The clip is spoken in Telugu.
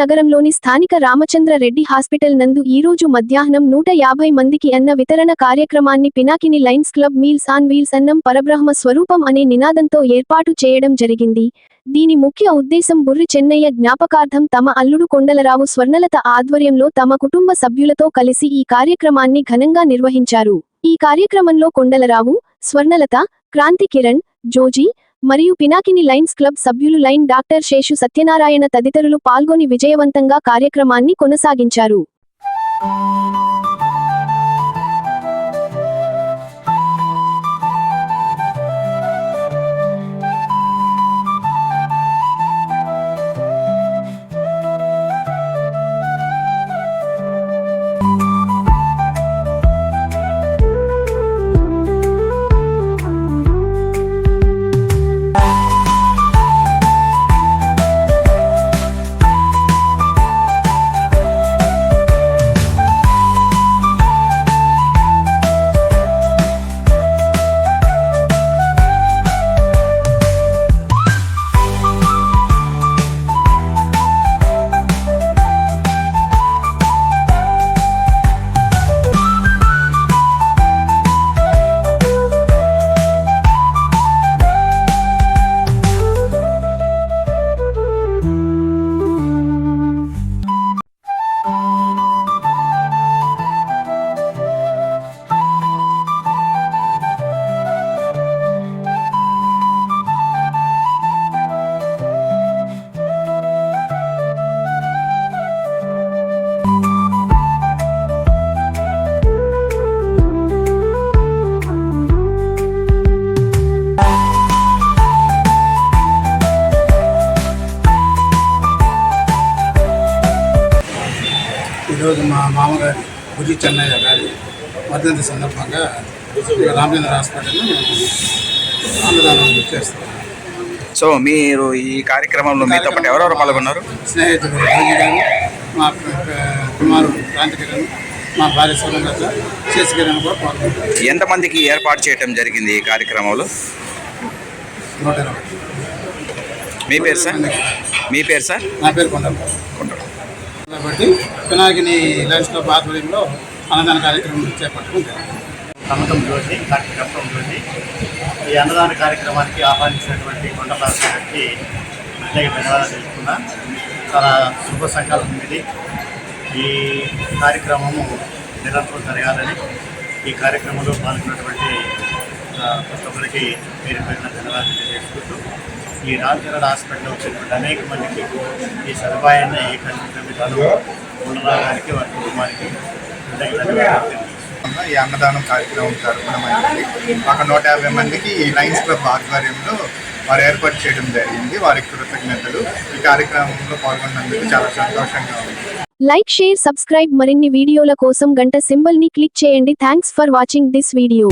నగరంలోని స్థానిక రామచంద్ర రెడ్డి హాస్పిటల్ నందు ఈరోజు మధ్యాహ్నం నూట యాభై మందికి అన్న వితరణ కార్యక్రమాన్ని Pinakini lions club meals on wheels అన్నం పరబ్రహ్మ స్వరూపం అనే నినాదంతో ఏర్పాటు చేయడం జరిగింది. దీని ముఖ్య ఉద్దేశం బుర్రి చెన్నయ్య జ్ఞాపకార్థం తమ అల్లుడు కొండలరావు స్వర్ణలత ఆధ్వర్యంలో తమ కుటుంబ సభ్యులతో కలిసి ఈ కార్యక్రమాన్ని ఘనంగా నిర్వహించారు. ఈ కార్యక్రమంలో కొండలరావు స్వర్ణలత క్రాంతి కిరణ్ జోజీ మరియు పినాకిని లైన్స్ క్లబ్ సభ్యులు లైన్ డాక్టర్ శేషు సత్యనారాయణ తదితరులు పాల్గొని విజయవంతంగా కార్యక్రమాన్ని కొనసాగించారు. ఈరోజు మా మామగారి బుజ్జి చెన్నయ్య గారి వర్ధంతి సందర్భంగా రామచంద్ర హాస్పిటల్ అన్నదానం చేస్తాం సో మీరు ఈ కార్యక్రమంలో మీతో పాటు ఎవరెవరు పాల్గొన్నారు? స్నేహితుడు రాజు గారు మా కుమారుడు క్రాంతికిరణ్ మా భార్య సోనంగత శేషకిరణ్ కూడా పాల్గొంటారు ఎంతమందికి ఏర్పాటు చేయడం జరిగింది ఈ కార్యక్రమంలో? నూట ఇరవై. మీ పేరు సార్? మీ పేరు సార్? నా పేరు కొండలరావు కాబట్టి పినాకిని లయన్స్ క్లబ్ ఆధ్వర్యంలో అన్నదాన కార్యక్రమం చేపట్టడం జరిగింది కమతం జోషి డాక్టర్ జోషి. ఈ అన్నదాన కార్యక్రమానికి ఆహ్వానించినటువంటి కొండపాల గారికి ప్రత్యేక ధన్యవాదాలు తెలుపుకున్నా చాలా శుభ సంకల్పం ఇది. ఈ కార్యక్రమము నిరంతరం జరగాలని ఈ కార్యక్రమంలో పాల్గొన్నటువంటి ఆ, ప్రతి ఒక్కరికి పేరు పేరున ధన్యవాదాలు తెలియజేసుకుంటూ ఈ రామచంద్ర హాస్పిటల్లో వచ్చినటువంటి అనేక మందికి ఈ సదుపాయాన్ని కల్పించిన విధానం ఉండరావు వారి కుటుంబానికి ఈ అన్నదానం కార్యక్రమం జరపడమైంది ఒక నూట యాభై మందికి ఈ లైన్స్ క్లబ్ ఆధ్వర్యంలో వారు ఏర్పాటు చేయడం జరిగింది. వారికి కృతజ్ఞతలు. ఈ కార్యక్రమంలో పాల్గొన్నందుకు చాలా సంతోషంగా ఉంది. లైక్ షేర్ సబ్స్క్రైబ్ మరిన్ని వీడియోల కోసం గంట సింబల్ని క్లిక్ చేయండి. Thanks for watching this video.